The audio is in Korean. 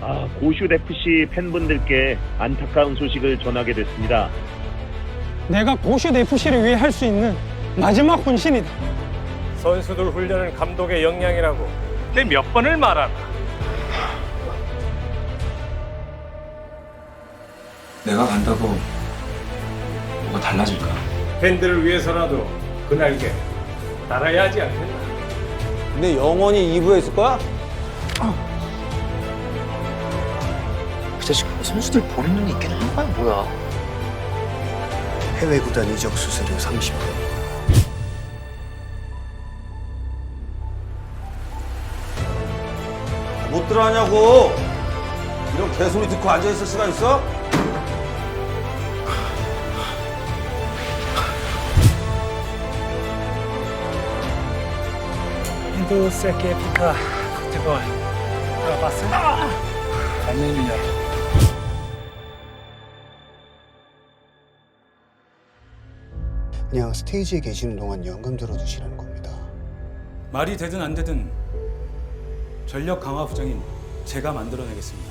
아, 고슛 FC 팬분들께 안타까운 소식을 전하게 됐습니다. 내가 고슛 FC를 위해 할 수 있는 마지막 혼신이다. 선수들 훈련은 감독의 역량이라고 내 몇 번을 말하나. 내가 간다고 뭐가 달라질까? 팬들을 위해서라도 그 날개 달아야 하지 않겠나. 근데 영원히 2부에 있을 거야? 그 자식 선수들 보는 눈이 있긴 한 거야 뭐야 해외 구단 이적 수수료 30%. 못 들어가냐고! 이런 개소리 듣고 앉아있을 수가 있어? 인도 새끼 피카 그거 봤 그냥 스테이지에 계시는 동안 연금 들어두시라는 겁니다. 말이 되든 안 되든 전력 강화 부장인 제가 만들어내겠습니다.